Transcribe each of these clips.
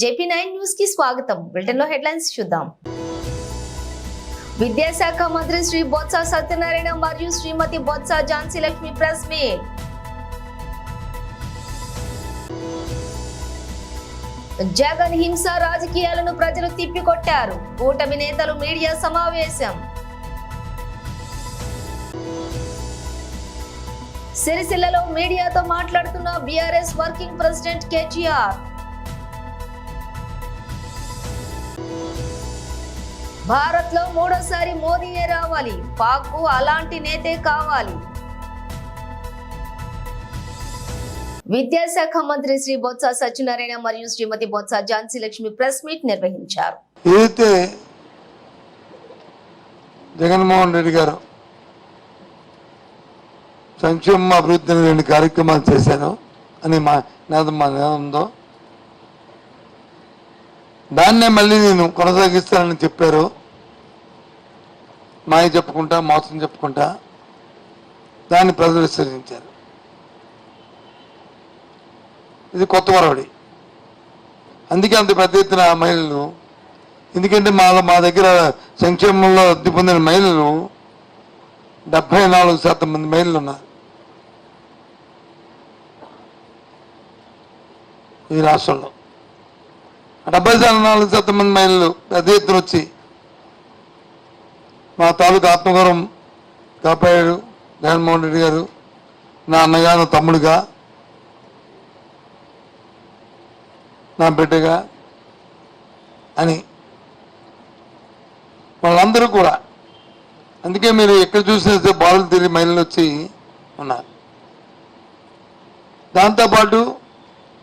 JP nine న్యూస్కి స్వాగతం. బ్రిటన్లో హెడ్లైన్స్ చూద్దాం. విద్యాశాఖ మంత్రి శ్రీ బొత్స సత్యనారాయణ మరియు శ్రీమతి బొత్స ఝాన్సీ లక్ష్మి ప్రెస్ మీట్. జగన్ హింస రాజకీయాలను ప్రజలు తిప్పికొట్టారు. కూటమి నేతలు మీడియా సమావేశం. సిరిసిల్లలో మీడియాతో మాట్లాడుతున్న బీఆర్ఎస్ వర్కింగ్ ప్రెసిడెంట్ కేజీఆర్ భారత్లో మూడోసారి మోదీయే రావాలి. పాక్కు అలాంటి నేతే కావాలి. విద్యాశాఖ మంత్రి శ్రీ బొత్స సత్యనారాయణ మరియు శ్రీమతి బొత్స ఝాన్సీ లక్ష్మి ప్రెస్ మీట్ నిర్వహించారు. ఏదైతే జగన్మోహన్ రెడ్డి గారు సంక్షేమ అభివృద్ధిని రెండు కార్యక్రమాలు చేశారు అని మా నాదం మా దాన్నే మళ్ళీ నేను కొనసాగిస్తానని చెప్పారు. మాయ చెప్పుకుంటా మోసం చెప్పుకుంటా దాన్ని ప్రజలు విసర్జించారు. ఇది కొత్త వరవడి. అందుకే అంత పెద్ద ఎత్తున మహిళలు ఎందుకంటే మా మా దగ్గర సంక్షేమంలో అద్దె పొందిన మహిళలు డెబ్బై నాలుగు శాతం మంది మహిళలు ఉన్నారు. ఈ రాష్ట్రంలో. డెబ్బై నాలుగు శాతం మంది మహిళలు పెద్ద ఎత్తున వచ్చి మా తాలూకు ఆత్మగౌరవం కాపాడాడు జగన్మోహన్ రెడ్డి గారు నా అన్నగా నా తమ్ముడుగా నా బిడ్డగా అని వాళ్ళందరూ కూడా. అందుకే మీరు ఎక్కడ చూసినా బాలు తిరిగి మహిళలు వచ్చి ఉన్నారు. దాంతోపాటు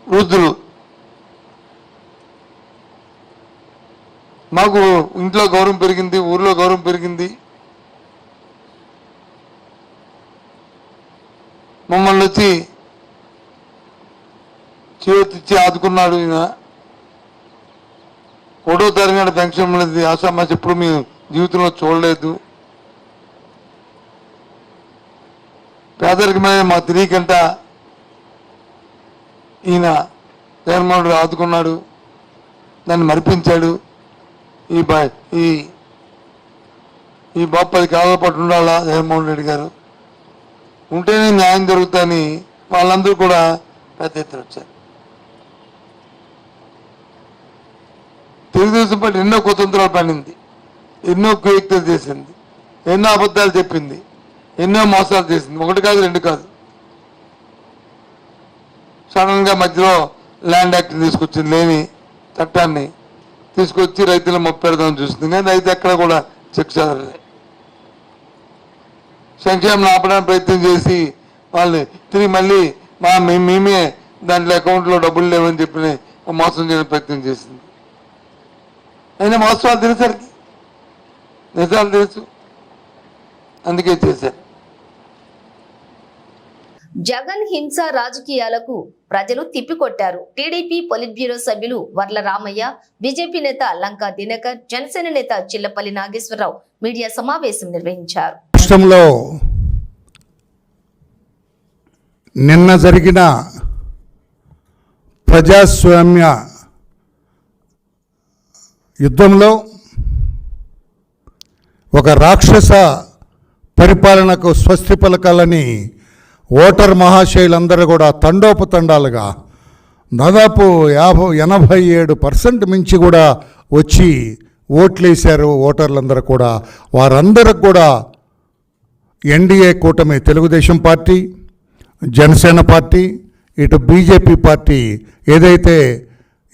వృద్ధులు మాకు ఇంట్లో గౌరవం పెరిగింది ఊర్లో గౌరవం పెరిగింది. మమ్మల్ని వచ్చి చేతిచ్చి ఆదుకున్నాడు ఈయన. ఒకటో తరగతి పెన్షన్ అనేది ఆసామాసి ఎప్పుడు మీ జీవితంలో చూడలేదు. పేదరికమైన మా తిరిగికంట ఈయన జగన్మోహన్ రెడ్డి ఆదుకున్నాడు. దాన్ని మరిపించాడు. ఈ ఈ ఈ బాబు పది ఉండాలా? జగన్మోహన్ రెడ్డి గారు. ఉంటేనే న్యాయం జరుగుతుందని వాళ్ళందరూ కూడా పెద్ద ఎత్తున వచ్చారు. తెలుగుదేశం పార్టీ ఎన్నో కుతంత్రాలు పండింది. ఎన్నో కుయుక్తులు చేసింది. ఎన్నో అబద్ధాలు చెప్పింది. ఎన్నో మోసాలు చేసింది. ఒకటి కాదు రెండు కాదు. సడన్గా మధ్యలో ల్యాండ్ యాక్ట్ తీసుకొచ్చింది లేని చట్టాన్ని తీసుకొచ్చి రైతులు మొప్పెడదామని చూస్తుంది. కానీ రైతు ఎక్కడ కూడా చెక్ చదవలేదు సంక్షేమం ఆపడానికి ప్రయత్నం చేసి వాళ్ళని తిరిగి మళ్ళీ మా మేమే దాంట్లో అకౌంట్లో డబ్బులు లేవని చెప్పి మోసం చేయడానికి ప్రయత్నం చేసింది అయినా వాస్తవాలు తెలిసరికి నిజాలు తెలుసు. అందుకే చేశారు. జగన్ హింస రాజకీయాలకు ప్రజలు తిప్పికొట్టారు. టీడీపీ పొలిట్ బ్యూరో సభ్యులు వర్ల రామయ్య బీజేపీ నేత లంకా దినకర్ జనసేన నేత చిల్లపల్లి నాగేశ్వరరావు మీడియా సమావేశం నిర్వహించారు. రాష్ట్రంలో నిన్న జరిగిన ప్రజాస్వామ్య యుద్ధంలో ఒక రాక్షస పరిపాలనకు స్వస్తి పలకాలని ఓటర్ మహాశయులందరూ కూడా తండోపతండాలుగా దాదాపు యాభై ఎనభై ఏడు పర్సెంట్ మించి కూడా వచ్చి ఓట్లేశారు ఓటర్లందరూ కూడా. వారందరికి కూడా ఎన్డీఏ కూటమి తెలుగుదేశం పార్టీ జనసేన పార్టీ ఇటు బీజేపీ పార్టీ ఏదైతే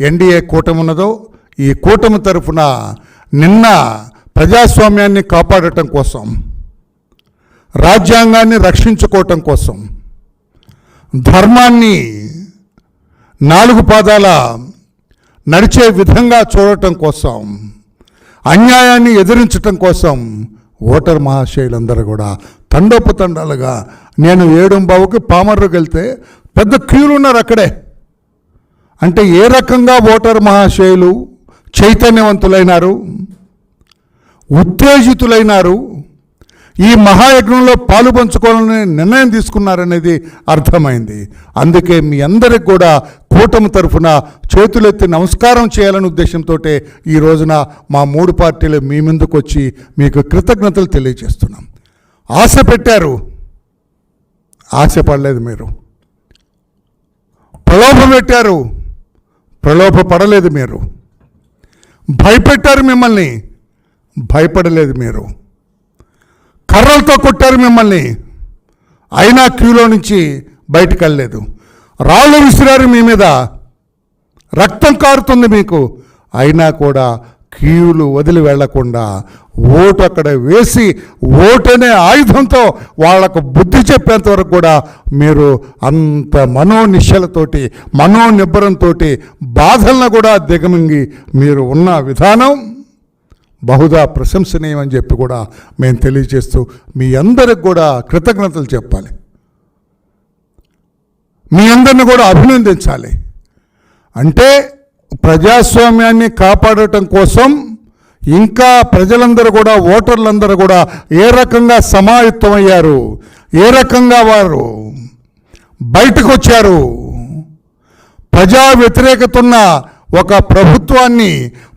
ఎన్డీఏ కూటమి ఉన్నదో ఈ కూటమి తరఫున నిన్న ప్రజాస్వామ్యాన్ని కాపాడటం కోసం రాజ్యాంగాన్ని రక్షించుకోవటం కోసం ధర్మాన్ని నాలుగు పాదాల నడిచే విధంగా చూడటం కోసం అన్యాయాన్ని ఎదిరించటం కోసం ఓటర్ మహాశయులందరూ కూడా తండోపతండాలుగా నేను ఏడుంబావుకి పామర్రుకి వెళ్తే పెద్ద క్యూలు ఉన్నారు అక్కడే. అంటే ఏ రకంగా ఓటర్ మహాశయులు చైతన్యవంతులైనారు ఉత్తేజితులైనారు ఈ మహాయజ్ఞంలో పాలు పంచుకోవాలని నిర్ణయం తీసుకున్నారనేది అర్థమైంది. అందుకే మీ అందరికి కూడా కూటమి తరఫున చేతులెత్తి నమస్కారం చేయాలనే ఉద్దేశంతో ఈ రోజున మా మూడు పార్టీలు మీ ముందుకు వచ్చి మీకు కృతజ్ఞతలు తెలియజేస్తున్నాం. ఆశ పెట్టారు. ఆశ పడలేదు మీరు. ప్రలోభ పెట్టారు. ప్రలోభ పడలేదు మీరు. భయపెట్టారు మిమ్మల్ని. భయపడలేదు మీరు. కర్రలతో కొట్టారు మిమ్మల్ని. అయినా క్యూలో నుంచి బయటకు వెళ్ళలేదు. రాళ్ళు విసిరారు మీ మీద. రక్తం కారుతుంది మీకు. అయినా కూడా క్యూలు వదిలి వెళ్ళకుండా ఓటు అక్కడ వేసి ఓటనే ఆయుధంతో వాళ్ళకు బుద్ధి చెప్పేంత వరకు కూడా మీరు అంత మనోనిశ్చలతోటి మనోనిబ్బరంతో బాధలను కూడా దిగమింగి మీరు ఉన్న విధానం బహుదా ప్రశంసనీయమని చెప్పి కూడా మేము తెలియజేస్తూ మీ అందరికి కూడా కృతజ్ఞతలు చెప్పాలి. మీ అందరిని కూడా అభినందించాలి. అంటే ప్రజాస్వామ్యాన్ని కాపాడటం కోసం ఇంకా ప్రజలందరూ కూడా ఓటర్లందరూ కూడా ఏ రకంగా సమాయుత్తమయ్యారు ఏ రకంగా వారు బయటకు వచ్చారు ప్రజా వ్యతిరేకత ఉన్న ఒక ప్రభుత్వాన్ని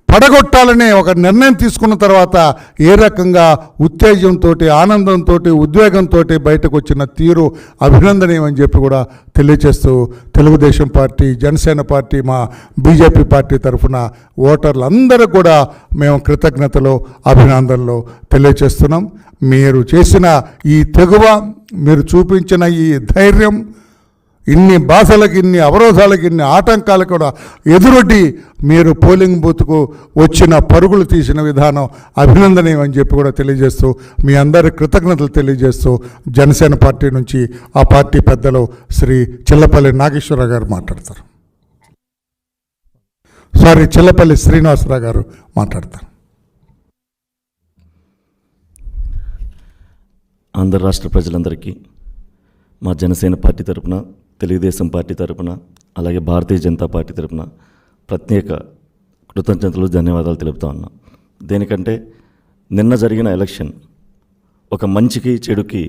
పడగొట్టాలనే ఒక నిర్ణయం తీసుకున్న తర్వాత ఏ రకంగా ఉత్తేజంతో ఆనందంతో ఉద్వేగంతో బయటకు వచ్చిన తీరు అభినందనీయమని చెప్పి కూడా తెలియజేస్తూ తెలుగుదేశం పార్టీ జనసేన పార్టీ మా బీజేపీ పార్టీ తరఫున ఓటర్లందరూ కూడా మేము కృతజ్ఞతలు అభినందనలు తెలియజేస్తున్నాం మీరు చేసిన ఈ తెగువ మీరు చూపించిన ఈ ధైర్యం ఇన్ని బాధలకు ఇన్ని అవరోధాలకు ఇన్ని ఆటంకాలు కూడా ఎదురొడ్డి మీరు పోలింగ్ బూత్కు వచ్చిన పరుగులు తీసిన విధానం అభినందనీయం అని చెప్పి కూడా తెలియజేస్తూ మీ అందరి కృతజ్ఞతలు తెలియజేస్తూ జనసేన పార్టీ నుంచి ఆ పార్టీ పెద్దలు శ్రీ చిల్లపల్లి నాగేశ్వరరావు గారు మాట్లాడతారు. సారీ చిల్లపల్లి శ్రీనివాసరావు గారు మాట్లాడతారు. ఆంధ్ర రాష్ట్ర ప్రజలందరికీ మా జనసేన పార్టీ తరపున తెలుగుదేశం పార్టీ తరపున అలాగే భారతీయ జనతా పార్టీ తరపున ప్రత్యేక కృతజ్ఞతలు ధన్యవాదాలు తెలుపుతా ఉన్నా. దేనికంటే నిన్న జరిగిన ఎలక్షన్ ఒక మంచికి చెడుకి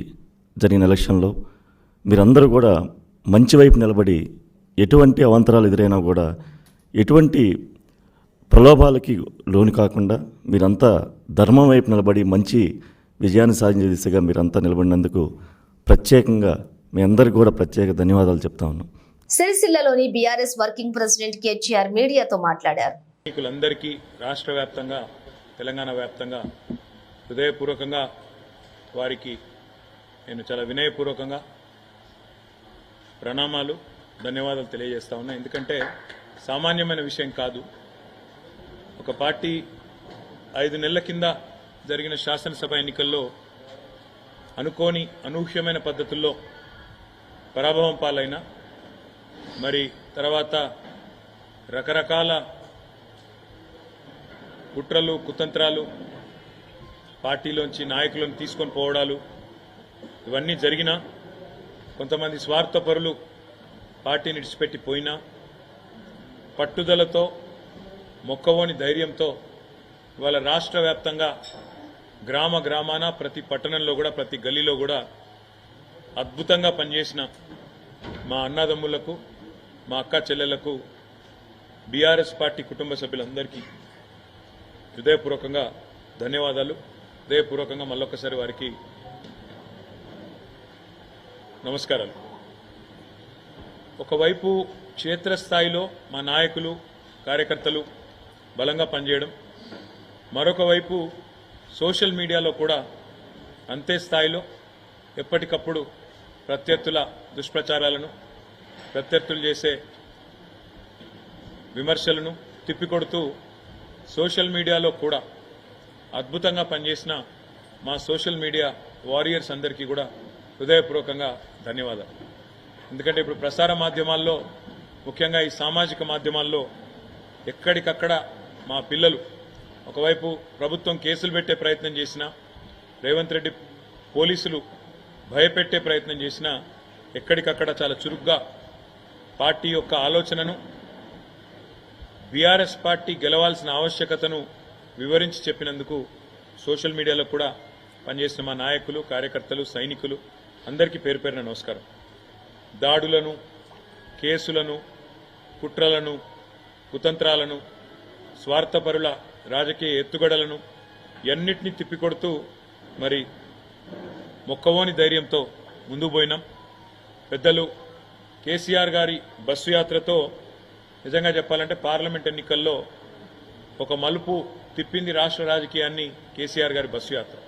జరిగిన ఎలక్షన్లో మీరందరూ కూడా మంచి వైపు నిలబడి ఎటువంటి అవాంతరాలు ఎదురైనా కూడా ఎటువంటి ప్రలోభాలకి లోను కాకుండా మీరంతా ధర్మం వైపు నిలబడి మంచి విజయాన్ని సాధించే దిశగా మీరంతా నిలబడినందుకు ప్రత్యేకంగా మీ అందరికీ కూడా ప్రత్యేక ధన్యవాదాలు చెప్తా ఉన్నాం. సిరిసిల్లలోని బీఆర్ఎస్ వర్కింగ్ ప్రెసిడెంట్ కేటీఆర్ మీడియాతో మాట్లాడారు. సైనికులందరికీ రాష్ట్ర వ్యాప్తంగా తెలంగాణ వ్యాప్తంగా హృదయపూర్వకంగా వారికి నేను చాలా వినయపూర్వకంగా ప్రణామాలు ధన్యవాదాలు తెలియజేస్తా ఉన్నా. ఎందుకంటే సామాన్యమైన విషయం కాదు. ఒక పార్టీ ఐదు నెలల కింద జరిగిన శాసనసభ ఎన్నికల్లో అనుకోని అనూహ్యమైన పద్ధతుల్లో పరాభవం పాలైన మరి తర్వాత రకరకాల కుట్రలు కుతంత్రాలు పార్టీలోంచి నాయకులను తీసుకొని పోవడాలు ఇవన్నీ జరిగినా కొంతమంది స్వార్థపరులు పార్టీని విడిచిపెట్టి పోయినా పట్టుదలతో మొక్కవోని ధైర్యంతో ఇవాళ రాష్ట్ర వ్యాప్తంగా గ్రామ గ్రామాన ప్రతి పట్టణంలో కూడా ప్రతి గల్లీలో కూడా అద్భుతంగా పనిచేసిన మా అన్నదమ్ములకు మా అక్క చెల్లెలకు బీఆర్ఎస్ పార్టీ కుటుంబ సభ్యులందరికీ హృదయపూర్వకంగా ధన్యవాదాలు. హృదయపూర్వకంగా మళ్ళొక్కసారి వారికి నమస్కారాలు. ఒకవైపు క్షేత్రస్థాయిలో మా నాయకులు కార్యకర్తలు బలంగా పనిచేయడం మరొక వైపు సోషల్ మీడియాలో కూడా అంతే స్థాయిలో ఎప్పటికప్పుడు ప్రత్యర్థుల దుష్ప్రచారాలను ప్రత్యర్థులు చేసే విమర్శలను తిప్పికొడుతూ సోషల్ మీడియాలో కూడా అద్భుతంగా పనిచేసిన మా సోషల్ మీడియా వారియర్స్ అందరికీ కూడా హృదయపూర్వకంగా ధన్యవాదాలు. ఎందుకంటే ఇప్పుడు ప్రసార మాధ్యమాల్లో ముఖ్యంగా ఈ సామాజిక మాధ్యమాల్లో ఎక్కడికక్కడ మా పిల్లలు ఒకవైపు ప్రభుత్వం కేసులు పెట్టే ప్రయత్నం చేసినా రేవంత్ రెడ్డి పోలీసులు భయపెట్టే ప్రయత్నం చేసినా ఎక్కడికక్కడ చాలా చురుగ్గా పార్టీ యొక్క ఆలోచనను బీఆర్ఎస్ పార్టీ గెలవాల్సిన ఆవశ్యకతను వివరించి చెప్పినందుకు సోషల్ మీడియాలో కూడా పనిచేసిన మా నాయకులు కార్యకర్తలు సైనికులు అందరికీ పేరు పేరున నమస్కారం. దాడులను కేసులను కుట్రలను కుతంత్రాలను స్వార్థపరుల రాజకీయ ఎత్తుగడలను ఎన్నిటినీ తిప్పికొడుతూ మరి మొక్కవోని ధైర్యంతో ముందుకు పోయినాం. పెద్దలు కేసీఆర్ గారి బస్సు యాత్రతో నిజంగా చెప్పాలంటే పార్లమెంట్ ఎన్నికల్లో ఒక మలుపు తిప్పింది రాష్ట్ర రాజకీయాన్ని కేసీఆర్ గారి బస్సు యాత్ర.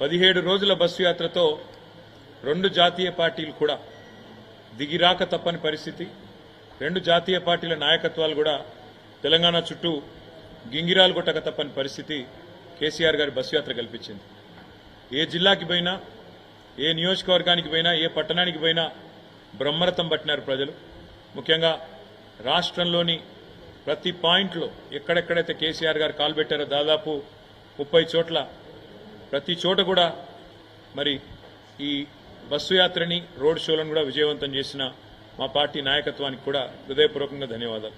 పదిహేడు రోజుల బస్సు యాత్రతో రెండు జాతీయ పార్టీలు కూడా దిగిరాక తప్పని పరిస్థితి. రెండు జాతీయ పార్టీల నాయకత్వాలు కూడా తెలంగాణ చుట్టూ గింగిరాలు కొట్టక తప్పని పరిస్థితి కేసీఆర్ గారి బస్సు యాత్ర కల్పించింది. ఏ జిల్లాకి పోయినా ఏ నియోజకవర్గానికి పోయినా ఏ పట్టణానికి పోయినా బ్రహ్మరథం పట్టినారు ప్రజలు. ముఖ్యంగా రాష్ట్రంలోని ప్రతి పాయింట్లో ఎక్కడెక్కడైతే కేసీఆర్ గారు కాలు పెట్టారో దాదాపు ముప్పై చోట్ల ప్రతి చోట కూడా మరి ఈ బస్సు యాత్రని రోడ్ షోలను కూడా విజయవంతం చేసిన మా పార్టీ నాయకత్వానికి కూడా హృదయపూర్వకంగా ధన్యవాదాలు.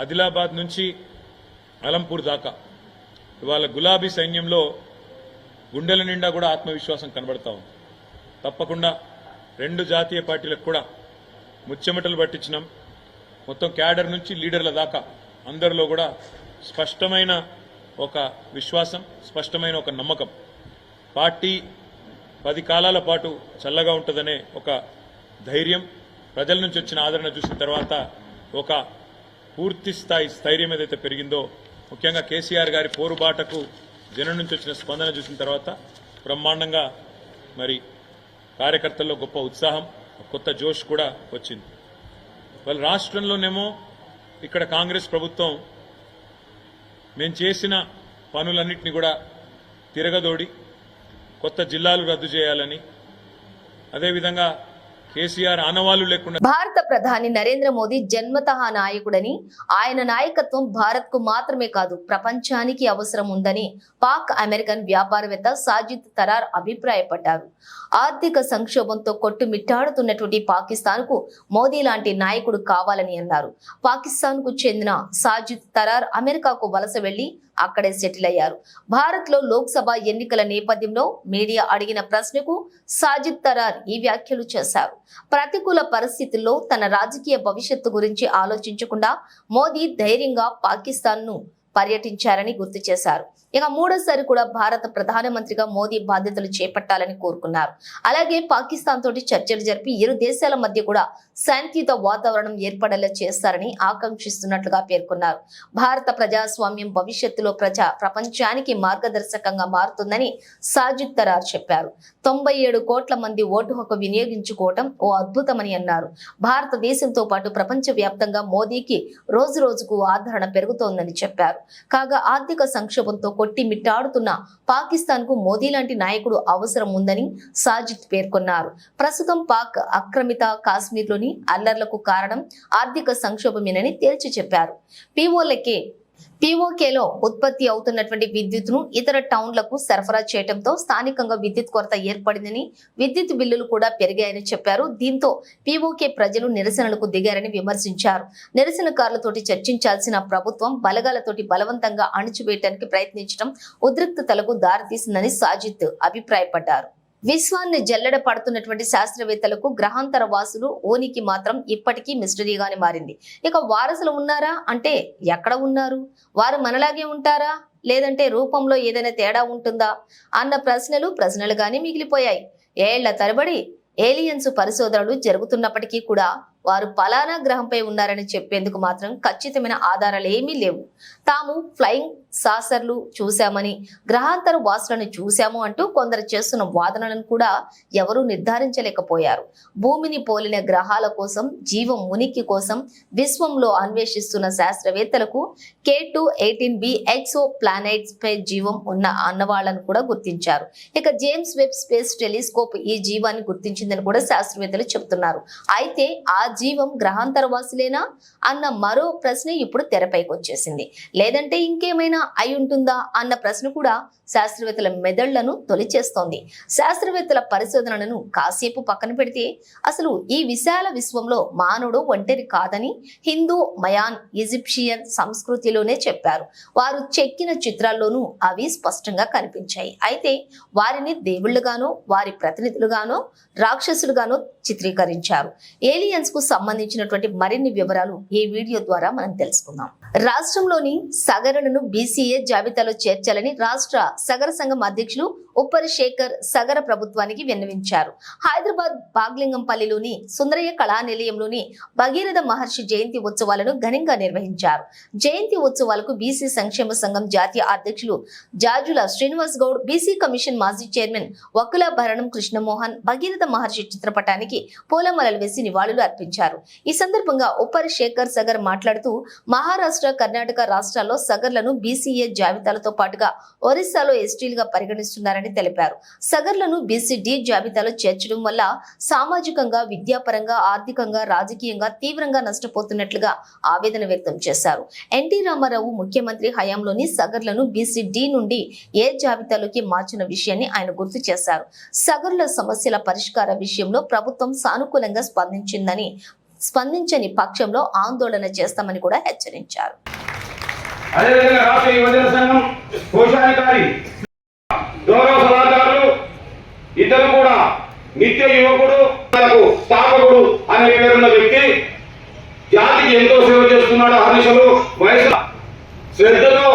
ఆదిలాబాద్ నుంచి అలంపూర్ దాకా ఇవాళ గులాబీ సైన్యంలో గుండెల నిండా కూడా ఆత్మవిశ్వాసం కనబడతా ఉంది. తప్పకుండా రెండు జాతీయ పార్టీలకు కూడా ముచ్చెమటలు పట్టించినాం. మొత్తం క్యాడర్ నుంచి లీడర్ల దాకా అందరిలో కూడా స్పష్టమైన ఒక విశ్వాసం స్పష్టమైన ఒక నమ్మకం. పార్టీ పది కాలాల పాటు చల్లగా ఉంటుందనే ఒక ధైర్యం ప్రజల నుంచి వచ్చిన ఆదరణ చూసిన తర్వాత ఒక పూర్తి స్థాయి స్థైర్యం ఏదైతే పెరిగిందో ముఖ్యంగా కేసీఆర్ గారి పోరుబాటకు జనం నుంచి వచ్చిన స్పందన చూసిన తర్వాత బ్రహ్మాండంగా మరి కార్యకర్తల్లో గొప్ప ఉత్సాహం కొత్త జోష్ కూడా వచ్చింది. వాళ్ళ రాష్ట్రంలోనేమో ఇక్కడ కాంగ్రెస్ ప్రభుత్వం మేము చేసిన పనులన్నింటినీ కూడా తిరగదోడి కొత్త జిల్లాలు రద్దు చేయాలని అదేవిధంగా కేసీఆర్ ఆనవాళ్ళు లేకుండా భారత ప్రధాని నరేంద్ర మోదీ జన్మతహా నాయకుడని ఆయన నాయకత్వం భారత్కు మాత్రమే కాదు ప్రపంచానికి అవసరం ఉందని పాక్ అమెరికన్ వ్యాపారవేత్త సాజిద్ తరార్ అభిప్రాయపడ్డారు. ఆర్థిక సంక్షోభంతో కొట్టుమిట్టాడుతున్నటువంటి పాకిస్తాన్కు మోదీ లాంటి నాయకుడు కావాలని అన్నారు. పాకిస్తాన్కు చెందిన సాజిద్ తరార్ అమెరికాకు వలస వెళ్ళి అక్కడే సెటిల్ అయ్యారు. భారత్లో లోక్సభ ఎన్నికల నేపథ్యంలో మీడియా అడిగిన ప్రశ్నకు సాజిద్ తరార్ ఈ వ్యాఖ్యలు చేశారు. ప్రతికూల పరిస్థితుల్లో తన రాజకీయ భవిష్యత్తు గురించి ఆలోచించకుండా మోదీ ధైర్యంగా పాకిస్తాన్ను పర్యటించారని గుర్తు చేశారు. ఇక మూడోసారి కూడా భారత ప్రధానమంత్రిగా మోదీ బాధ్యతలు చేపట్టాలని కోరుకున్నారు. అలాగే పాకిస్తాన్ తోటి చర్చలు జరిపి ఇరు దేశాల మధ్య కూడా శాంతియుత వాతావరణం ఏర్పడేలా చేస్తారని ఆకాంక్షిస్తున్నట్లుగా పేర్కొన్నారు. భారత ప్రజాస్వామ్యం భవిష్యత్తులో ప్రజా ప్రపంచానికి మార్గదర్శకంగా మారుతుందని సాజిద్ తరార్ చెప్పారు. తొంభై ఏడు కోట్ల మంది ఓటు హక్కు వినియోగించుకోవటం ఓ అద్భుతమని అన్నారు. భారతదేశంతో పాటు ప్రపంచ వ్యాప్తంగా మోదీకి రోజు రోజుకు ఆదరణ పెరుగుతోందని చెప్పారు. కాగా ఆర్థిక సంక్షోభంతో కొట్టి మిట్టాడుతున్న పాకిస్తాన్కు మోదీ లాంటి నాయకుడు అవసరం ఉందని సాజిద్ పేర్కొన్నారు. ప్రస్తుతం పాక్ ఆక్రమిత కాశ్మీర్లోని అల్లర్లకు కారణం ఆర్థిక సంక్షోభమేనని తేల్చి చెప్పారు. పీఓలకే పీఓకేలో ఉత్పత్తి అవుతున్నటువంటి విద్యుత్ను ఇతర టౌన్లకు సరఫరా చేయడంతో స్థానికంగా విద్యుత్ కొరత ఏర్పడిందని విద్యుత్ బిల్లులు కూడా పెరిగాయని చెప్పారు. దీంతో పీఓకే ప్రజలు నిరసనలకు దిగారని విమర్శించారు. నిరసనకారులతోటి చర్చించాల్సిన ప్రభుత్వం బలగాలతోటి బలవంతంగా అణిచివేయడానికి ప్రయత్నించడం ఉద్రిక్తతలకు దారితీసిందని సాజిద్ అభిప్రాయపడ్డారు. విశ్వాన్ని జల్లెడ పడుతున్నటువంటి శాస్త్రవేత్తలకు గ్రహాంతర వాసులు ఓనికి మాత్రం ఇప్పటికీ మిస్టరీగానే మారింది. ఇక వారసులు ఉన్నారా? అంటే ఎక్కడ ఉన్నారు? వారు మనలాగే ఉంటారా? లేదంటే రూపంలో ఏదైనా తేడా ఉంటుందా? అన్న ప్రశ్నలు ప్రశ్నలుగానే మిగిలిపోయాయి. ఏళ్ళ తరబడి ఏలియన్స్ పరిశోధనలు జరుగుతున్నప్పటికీ కూడా వారు పలానా గ్రహంపై ఉన్నారని చెప్పేందుకు మాత్రం ఖచ్చితమైన ఆధారాలు ఏమీ లేవు. తాము ఫ్లయింగ్ సాసర్లు చూశామని గ్రహాంతర వాసులను చూశాము అంటూ కొందరు చేస్తున్న వాదనలను కూడా ఎవరూ నిర్ధారించలేకపోయారు. భూమిని పోలిన గ్రహాల కోసం జీవం ఉనికి కోసం విశ్వంలో అన్వేషిస్తున్న శాస్త్రవేత్తలకు K two eighteen b exoplanets పై జీవం ఉన్న అన్నవాళ్ళను కూడా గుర్తించారు. ఇక జేమ్స్ వెబ్ స్పేస్ టెలిస్కోప్ ఈ జీవాన్ని గుర్తించిందని కూడా శాస్త్రవేత్తలు చెబుతున్నారు. అయితే ఆ జీవం గ్రహాంతరవాసులేనా అన్న మరో ప్రశ్న ఇప్పుడు తెరపైకి వచ్చేసింది లేదంటే ఇంకేమైనా అయి ఉంటుందా అన్న ప్రశ్న కూడా శాస్త్రవేత్తల మెదళ్ళను తొలిచేస్తోంది. శాస్త్రవేత్తల పరిశోధనలను కాసేపు పక్కన పెడితే అసలు ఈ విశాల విశ్వంలో మానవుడు ఒంటరి కాదని హిందూ మయాన్ ఈజిప్షియన్ సంస్కృతిలోనే చెప్పారు. వారు చెక్కిన చిత్రాల్లోనూ అవి స్పష్టంగా కనిపించాయి. అయితే వారిని దేవుళ్ళుగానో వారి ప్రతినిధులుగానో రాక్షసులుగానో చిత్రీకరించారు. ఏలియన్స్కు సంబంధించినటువంటి మరిన్ని వివరాలు ఈ వీడియో ద్వారా మనం తెలుసుకుందాం. రాష్ట్రంలోని సగరులను బీసీఏ జాబితాలో చేర్చాలని రాష్ట్ర సగర సంఘం అధ్యక్షులు ఉప్పరి శేఖర్ సగర ప్రభుత్వానికి విన్నవించారు. హైదరాబాద్ బాగ్లింగంపల్లిలోని సుందరయ్య కళా నిలయంలోని భగీరథ మహర్షి జయంతి ఉత్సవాలను ఘనంగా నిర్వహించారు. జయంతి ఉత్సవాలకు బీసీ సంక్షేమ సంఘం జాతీయ అధ్యక్షులు జాజుల శ్రీనివాస్ గౌడ్ బీసీ కమిషన్ మాజీ చైర్మన్ వకుల భరణం కృష్ణమోహన్ భగీరథ మహర్షి చిత్రపటానికి పూలమాలలు వేసి నివాళులు అర్పించారు. ఈ సందర్భంగా ఉప్పరి శేఖర్ సగర్ మాట్లాడుతూ మహారాష్ట్ర కర్ణాటక రాష్ట్రాల్లో సగర్లను బీసీఏ జాబితాలతో పాటుగా ఒరిస్సాలో ఎస్టీలుగా పరిగణిస్తున్నారని తెలిపారు. సగర్లను బీసీడీ జాబితాలో చేర్చడం వల్ల సామాజికంగా విద్యాపరంగా ఆర్థికంగా రాజకీయంగా తీవ్రంగా నష్టపోతున్నట్లుగా ఆవేదన వ్యక్తం చేశారు. ఎన్టీ రామారావు ముఖ్యమంత్రి హయాంలోని సగర్లను బీసీడీ నుండి ఏ జాబితాలోకి మార్చిన విషయాన్ని ఆయన గుర్తు చేశారు. సగర్ల సమస్యల పరిష్కార విషయంలో ప్రభుత్వం సానుకూలంగా స్పందించిందని స్పందించని పక్షంలో ఆందోళన చేస్తామని కూడా హెచ్చరించారు. అదేవిధంగా రాష్ట్ర యువజన సంఘం కోశాధికారి గౌరవ సలహాదారులు ఇతను కూడా నిత్య యువకుడు తనకు స్థాపకుడు అనే పేరున్న వ్యక్తి జాతికి ఎంతో సేవ చేస్తున్నాడు హరీషులు వయసు శ్రద్ధతో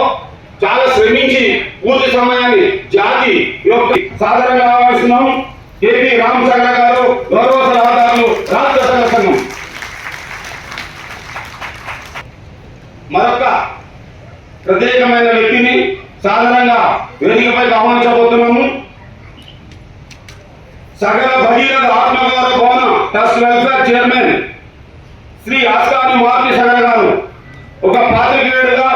చాలా శ్రమించి పూర్తి సమయాన్ని జాతి యొక్క సాధారణంగా ఆహ్వానిస్తున్నాం. కేపీ రామసాగర్ గారు గౌరవ సలహాదారులు రాష్ట్ర సంఘం సంఘం మరొక ప్రత్యేకమైన వ్యక్తిని సాధారణంగా వేదికపై ఆహ్వానించబోతున్నాము. సగల భగీరథ ఆత్మగౌరవ భవన trust welfare chairman Shri Askani Maruti Sagara గారు ఒక పాత్రికేయుడుగా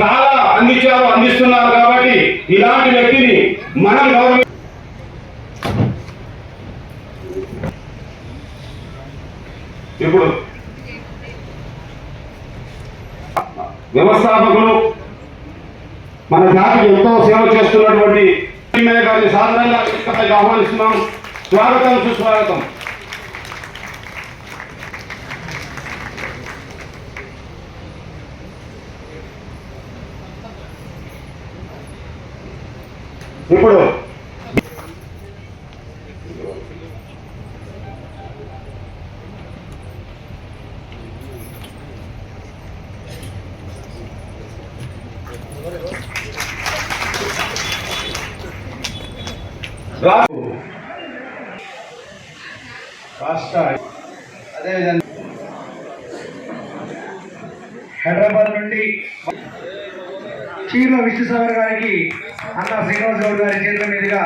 చాలా అందించారు అందిస్తున్నారు కాబట్టి ఇలాంటి వ్యక్తిని మనం గౌరవ ఇప్పుడు వ్యవస్థాపకులు మన జాతికి ఎంతో సేవ చేస్తున్నటువంటి గారిని సాధారణంగా ఆహ్వానిస్తున్నాం. స్వాగతం సుస్వాగతం. ఇప్పుడు రాష్ట్ర అదేవిధంగా హైదరాబాద్ నుండి చీర విశ్వసాగర్ గారికి అన్న శ్రీనివాస్ గౌడ్ గారి చేతుల మీదుగా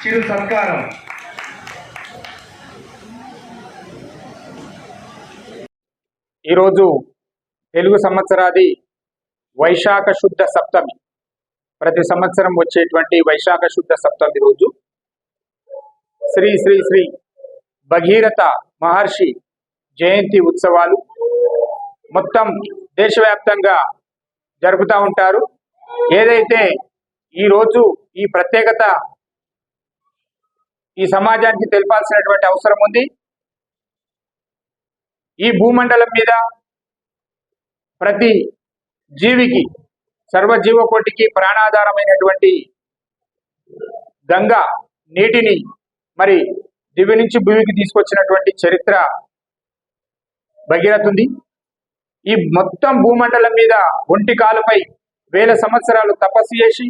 చిరు సత్కారం. ఈరోజు తెలుగు సంవత్సరాది వైశాఖ శుద్ధ సప్తమి. ప్రతి సంవత్సరం వచ్చేటువంటి వైశాఖ శుద్ధ సప్తమి రోజు శ్రీ శ్రీ శ్రీ భగీరథ మహర్షి జయంతి ఉత్సవాలు మొత్తం దేశవ్యాప్తంగా జరుపుతూ ఉంటారు. ఏదైతే ఈరోజు ఈ ప్రత్యేకత ఈ సమాజానికి తెలిపాల్సినటువంటి అవసరం ఉంది ఈ భూమండలం మీద ప్రతి జీవికి సర్వజీవకోటికి ప్రాణాధారమైనటువంటి గంగా నీటిని మరి దివి నుంచి భూమికి తీసుకొచ్చినటువంటి చరిత్ర భగీరథ ఉంది ఈ మొత్తం భూమండలం మీద ఒంటి కాలుపై వేల సంవత్సరాలు తపస్సు చేసి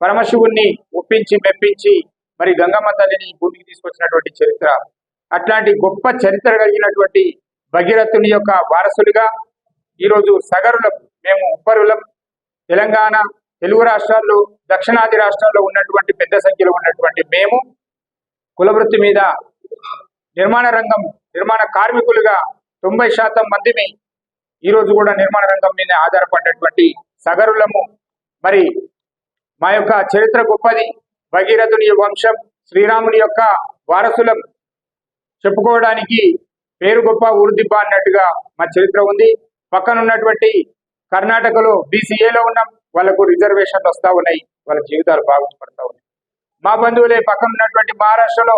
పరమశివుణ్ణి ఒప్పించి మెప్పించి మరి గంగమ్మ తల్లిని భూమికి తీసుకొచ్చినటువంటి చరిత్ర. అట్లాంటి గొప్ప చరిత్ర కలిగినటువంటి భగీరథుని యొక్క వారసులుగా ఈరోజు సగరులకు మేము ఉప్పరులం తెలంగాణ తెలుగు రాష్ట్రాల్లో దక్షిణాది రాష్ట్రాల్లో ఉన్నటువంటి పెద్ద సంఖ్యలో ఉన్నటువంటి మేము కులవృత్తి మీద నిర్మాణ రంగం నిర్మాణ కార్మికులుగా తొంభై శాతం మందిని ఈరోజు కూడా నిర్మాణ రంగం మీద ఆధారపడినటువంటి సగరులము. మరి మా యొక్క చరిత్ర గొప్పది. భగీరథుని వంశం శ్రీరాముని యొక్క వారసులం చెప్పుకోవడానికి పేరు గొప్ప ఊరు దిబ్బ అన్నట్టుగా మా చరిత్ర ఉంది. పక్కన ఉన్నటువంటి కర్ణాటకలో బీసీఏలో ఉన్నాం. వాళ్ళకు రిజర్వేషన్లు వస్తా ఉన్నాయి. వాళ్ళ జీవితాలు బాగుపడతా ఉన్నాయి. మా బంధువులే పక్కన ఉన్నటువంటి మహారాష్ట్రలో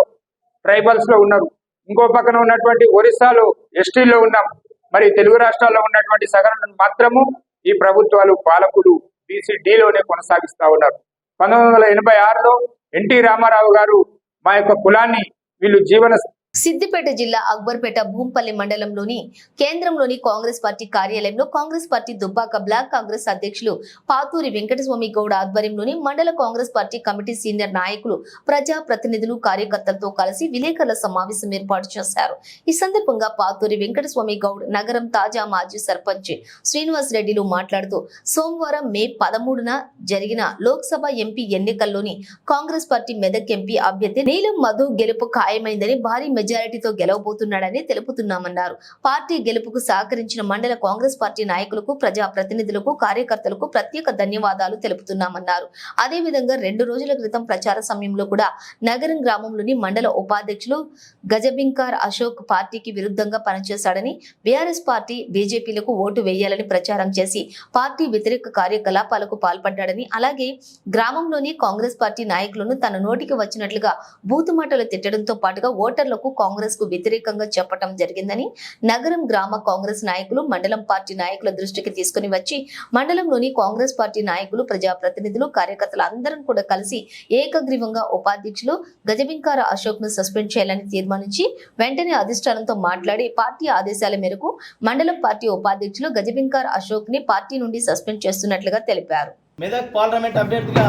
ట్రైబల్స్లో ఉన్నారు. ఇంకో పక్కన ఉన్నటువంటి ఒరిస్సాలో ఎస్టీల్లో ఉన్నాం. మరి తెలుగు రాష్ట్రాల్లో ఉన్నటువంటి సగటును మాత్రము ఈ ప్రభుత్వాలు పాలకులు బీసీడీలోనే కొనసాగిస్తా ఉన్నారు. పంతొమ్మిది వందల ఎనభై ఆరులో ఎన్టీ రామారావు గారు మా యొక్క కులాన్ని వీళ్ళు జీవన సిద్దిపేట జిల్లా అక్బర్పేట భూంపల్లి మండలంలోని కేంద్రంలోని కాంగ్రెస్ పార్టీ కార్యాలయంలో కాంగ్రెస్ పార్టీ దుబ్బాక బ్లాక్ కాంగ్రెస్ అధ్యక్షులు పాతూరి వెంకటస్వామి గౌడ ఆధ్వర్యంలోని మండల కాంగ్రెస్ పార్టీ కమిటీ సీనియర్ నాయకులు ప్రజా ప్రతినిధులు కార్యకర్తలతో కలిసి విలేకరుల సమావేశం ఏర్పాటు చేశారు. ఈ సందర్భంగా పాతూరి వెంకటస్వామి గౌడ్ నగరం తాజా మాజీ సర్పంచ్ శ్రీనివాస్ రెడ్డిలు మాట్లాడుతూ సోమవారం మే పదమూడున జరిగిన లోక్సభ ఎంపీ ఎన్నికల్లోని కాంగ్రెస్ పార్టీ మెదక్ ఎంపీ అభ్యర్థి నీలం మధు గెలుపు ఖాయమైందని భారీ మెజారిటీతో గెలవబోతున్నాడని తెలుపుతున్నామన్నారు. పార్టీ గెలుపుకు సహకరించిన మండల కాంగ్రెస్ పార్టీ నాయకులకు ప్రజా ప్రతినిధులకు కార్యకర్తలకు ప్రత్యేక ధన్యవాదాలు తెలుపుతున్నామన్నారు. అదేవిధంగా రెండు రోజుల క్రితం ప్రచార సమయంలో కూడా నగరం గ్రామంలోని మండల ఉపాధ్యక్షులు గజబింకార్ అశోక్ పార్టీకి విరుద్ధంగా పనిచేశాడని బీఆర్ఎస్ పార్టీ బీజేపీలకు ఓటు వేయాలని ప్రచారం చేసి పార్టీ వ్యతిరేక కార్యకలాపాలకు పాల్పడ్డాడని అలాగే గ్రామంలోని కాంగ్రెస్ పార్టీ నాయకులను తన నోటికి వచ్చినట్లుగా బూతుమాటలు తిట్టడంతో పాటుగా ఓటర్లకు కాంగ్రెస్కు వ్యతిరేకంగా చెప్పడం జరిగిందని నగరం గ్రామ కాంగ్రెస్ నాయకులు మండలం పార్టీ నాయకుల దృష్టికి తీసుకుని వచ్చి మండలంలోని కాంగ్రెస్ పార్టీ నాయకులు ప్రజాప్రతినిధులు కార్యకర్తలు అందరం కూడా కలిసి ఏకగ్రీవంగా ఉపాధ్యక్షులు గజబింకార అశోక్ను సస్పెండ్ చేయాలని తీర్మానించి వెంటనే అధిష్టానంతో మాట్లాడి పార్టీ ఆదేశాల మేరకు మండలం పార్టీ ఉపాధ్యక్షులు గజబింకార్ అశోక్ని పార్టీ నుండి సస్పెండ్ చేస్తున్నట్లుగా తెలిపారు. మెదక్ పార్లమెంట్ అభ్యర్థిగా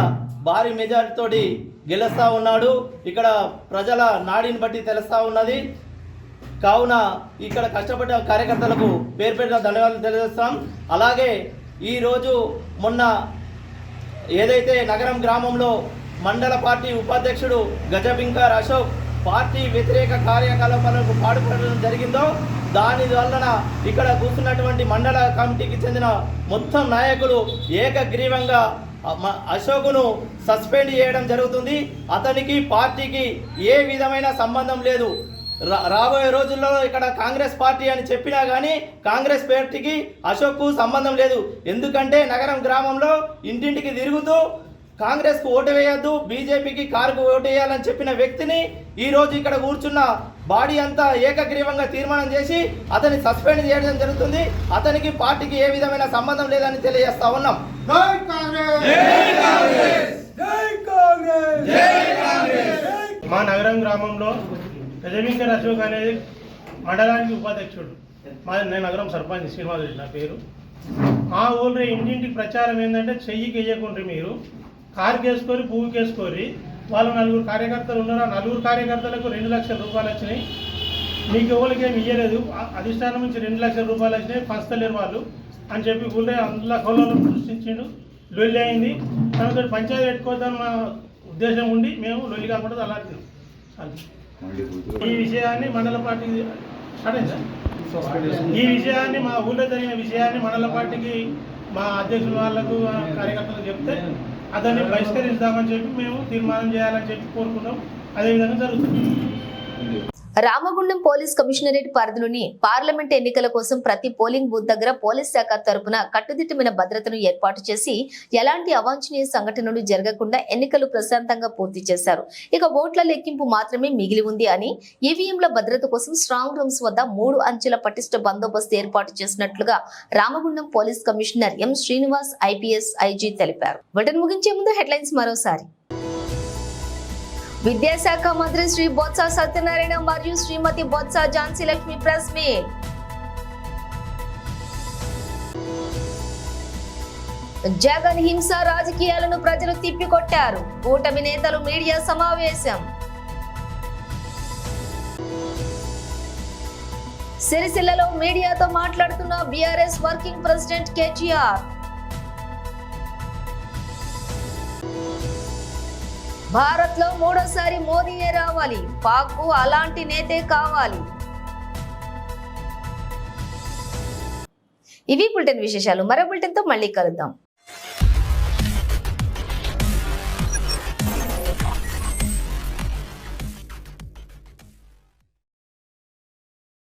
భారీ మెజార్టీతోటి గెలుస్తా ఉన్నాడు. ఇక్కడ ప్రజల నాడిని బట్టి తెలుస్తా ఉన్నది. కావున ఇక్కడ కష్టపడ్డ కార్యకర్తలకు పేరు పెట్టిన ధన్యవాదాలు తెలియజేస్తాం అలాగే ఈరోజు మొన్న ఏదైతే నగరం గ్రామంలో మండల పార్టీ ఉపాధ్యక్షుడు గజబింకార్ అశోక్ పార్టీ వ్యతిరేక కార్యకలాపాలకు పాడుపడడం జరిగిందో దాని వలన ఇక్కడ కూర్చున్నటువంటి మండల కమిటీకి చెందిన మొత్తం నాయకులు ఏకగ్రీవంగా అశోకును సస్పెండ్ చేయడం జరుగుతుంది. అతనికి పార్టీకి ఏ విధమైన సంబంధం లేదు. రా- రాబోయే రోజుల్లో ఇక్కడ కాంగ్రెస్ పార్టీ అని చెప్పినా కానీ కాంగ్రెస్ పార్టీకి అశోక్కు సంబంధం లేదు. ఎందుకంటే నగరం గ్రామంలో ఇంటింటికి తిరుగుతూ కాంగ్రెస్కు ఓటు వేయొద్దు బీజేపీకి కారుకు ఓటు వేయాలని చెప్పిన వ్యక్తిని ఈ రోజు ఇక్కడ కూర్చున్న బాడీ అంతా ఏకగ్రీవంగా తీర్మానం చేసి అతన్ని సస్పెండ్ చేయడం జరుగుతుంది. అతనికి పార్టీకి ఏ విధమైన సంబంధం లేదని తెలియజేస్తా ఉన్నాం. మా నగరం గ్రామంలో గజబింకర్ అశోక్ అనేది మండలానికి ఉపాధ్యక్షుడు. మా నేను నగరం సర్పంచ్ శ్రీనివాస్ రెడ్డి నా పేరు. మా ఊళ్ళో ఇంటింటికి ప్రచారం ఏంటంటే చెయ్యికి వేయకుండ్రి మీరు. కారు కేసుకొని పువ్వు కేసుకొని వాళ్ళు నలుగురు కార్యకర్తలు ఉన్నారు? ఆ నలుగురు కార్యకర్తలకు రెండు లక్షల రూపాయలు వచ్చినాయి. మీకు ఎవరికి ఏమి ఇయ్యలేదు. అ- అధిష్టానం నుంచి రెండు లక్షల రూపాయలు వచ్చినాయి. పంచలేరు వాళ్ళు అని చెప్పి ఊళ్ళో అందులో కొలను సృష్టించిండు. లొల్లి అయింది. తనతో పంచాయతీ పెట్టుకోవద్దని మా ఉద్దేశం ఉండి మేము లొల్లి కాకుండా అలా ఈ విషయాన్ని మండల పార్టీ స్టార్ట్ అయిందా? ఈ విషయాన్ని మా ఊళ్ళో జరిగిన విషయాన్ని మండల పార్టీకి మా అధ్యక్షుల వాళ్ళకు కార్యకర్తలకు చెప్తే అతన్ని బహిష్కరిస్తామని చెప్పి మేము తీర్మానం చేయాలని చెప్పి కోరుకున్నాం. అదేవిధంగా జరుగుతుంది. రామగుండం పోలీస్ కమిషనరేట్ పరిధిలోని పార్లమెంట్ ఎన్నికల కోసం ప్రతి పోలింగ్ బూత్ దగ్గర పోలీస్ శాఖ తరపున కట్టుదిట్టమైన భద్రతను ఏర్పాటు చేసి ఎలాంటి అవాంఛనీయ సంఘటనలు జరగకుండా ఎన్నికలు ప్రశాంతంగా పూర్తి చేశారు. ఇక ఓట్ల లెక్కింపు మాత్రమే మిగిలి ఉంది అని ఈవీఎంల భద్రత కోసం స్ట్రాంగ్ రూమ్స్ వద్ద మూడు అంచెల పటిష్ట బందోబస్తు ఏర్పాటు చేసినట్లుగా Ramagundam police commissioner M Srinivas IPS IG తెలిపారు. బటన్ ముగించే ముందు హెడ్లైన్స్ మరోసారి. విద్యాశాఖ మంత్రి శ్రీ బొత్స సత్యనారాయణ మరియు శ్రీమతి బొత్స ఝాన్సీ లక్ష్మి ప్రెస్ మీట్. జగన్ హింస రాజకీయాలను ప్రజలు తిప్పికొట్టారు. కూటమి నేతలు మీడియా సమావేశం. సిరిసిల్లలో మీడియాతో మాట్లాడుతున్న బీఆర్ఎస్ వర్కింగ్ ప్రెసిడెంట్ కేటీఆర్. భారత్లో మూడోసారి మోదీయే రావాలి. పాక్కు అలాంటి నేతే కావాలి. ఇవి బులెటిన్ విశేషాలు. మరో బులెటిన్తో మళ్ళీ కలుద్దాం.